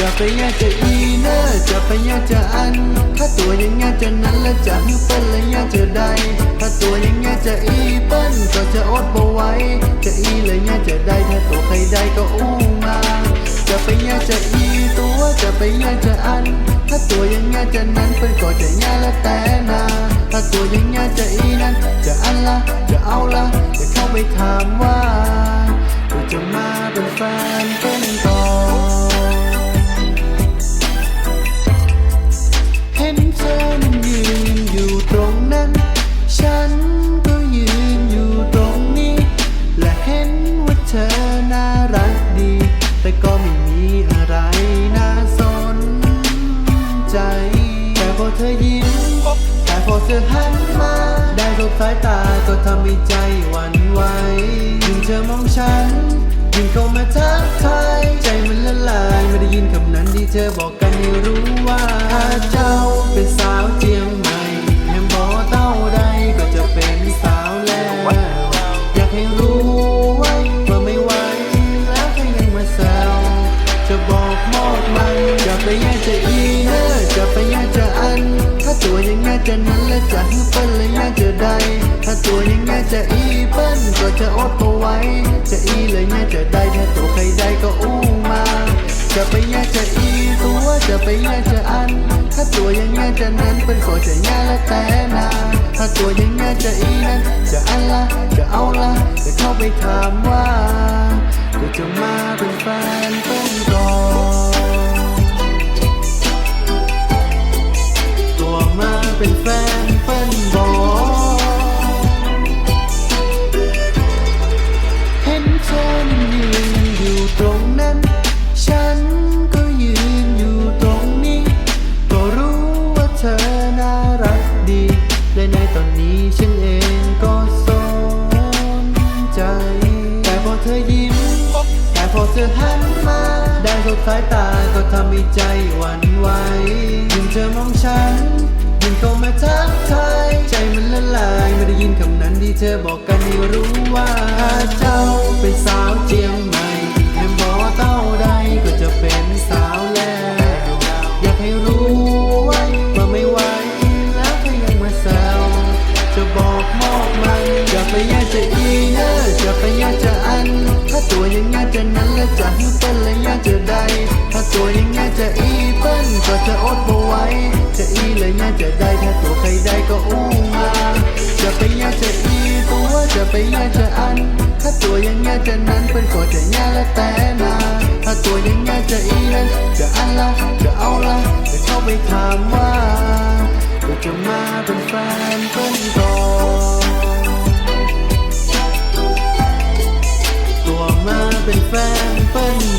จะไปยาจะอีเนอร์จะไปยาจะอันถ้าตัวยังยาจะนั้นและจะฮึเปิ้ลและยาจะได้ถ้าตัวยังยาจะอีเปิ้ลก็จะอดบ่ไหว้จะอีและยาจะได้ถ้าตัวใครได้ก็อู้มา จะไปยาจะอีตัวจะไปยาจะอัน ถ้าตัวยังยาจะนั้นเปิ้ลก็จะยาและแต่นาถ้าตัวยังยาจะอีนั้น จะอันละจะเอาละจะเข้าไปถามว่าตัวจะมาเป็นแฟนเปิ้ลก่อ เธอน่ารักดี แต่ก็ไม่มีอะไรน่าสนใจ แต่พอเธอยิ้ม แต่พอเธอหันมา ได้สบสายตาก็ทำให้ใจหวั่นไหวยิ่งเธอมองฉัน ยิ่งเข้ามาทักทาย ใจมันละลาย ไม่ได้ยินคำนั้นที่เธอบอกกันให้รู้ จะบอกมอบมันจะไปแย่จะอีเนอร์จะไปแย่จะอัน ถ้าตัวยังแย่จะนั้นและจะฮึเปิ้ลและแย่จะได้ถ้าตัวยังแย่จะอีเปิ้ลก็จะอดเอาไว้ จะอีเลยแย่จะได้ถ้าตัวใครได้ก็อู้มา จะไปแย่จะอีตัวจะไปแย่จะอัน ถ้าตัวยังแย่จะนั้นเป็นก็จะแย่และแต่นาถ้าตัวยังแย่จะอีนั้นจะอันละจะเอาละจะเข้าไปถามว่า เป็นแฟนเป็นบอเห็นเธอนั้นยืนอยู่ตรงนั้น ฉันก็ยืนอยู่ตรงนี้ ก็รู้ว่าเธอน่ารักดี และในตอนนี้ฉันเองก็สนใจ แต่พอเธอยิ้ม แต่พอเธอหันมา ได้สบสายตาก็ทำให้ใจหวั่นไหวยิ่งเธอมองฉัน เข้ามาทักทายใจมันละลายไม่ได้ยินคำนั้นที่เธอบอกกันให้รู้ว่าถ้าเจ้าเป็นสาวเจียงใหม่แม่บอกเต้าใดก็จะเป็นสาวแล้วอยากให้รู้ไว้ว่าไม่ไหวแล้วถ้ายังมาแซวจะบอกมอบมันอย่าไปแย่จะอีเนอร์อย่าไปแย่จะอัน ถ้าตัวยังแย่จะนั้นและจะฮึเปิ้ จะได้ถ้าตัวใครได้ก็อู้มา จะเป็นยาจะอีตัวจะไป็นยาจะอัน ถ้าตัวยังยาจะนั้นเป็นก็จะยาและแต่นาถ้าตัวยังยาจะอีนั้นจะอันละจะเอาละจะเข้าไปถามว่าเราจะมาเป็นแฟนกันต่อตัวมาเป็นแฟนเป็น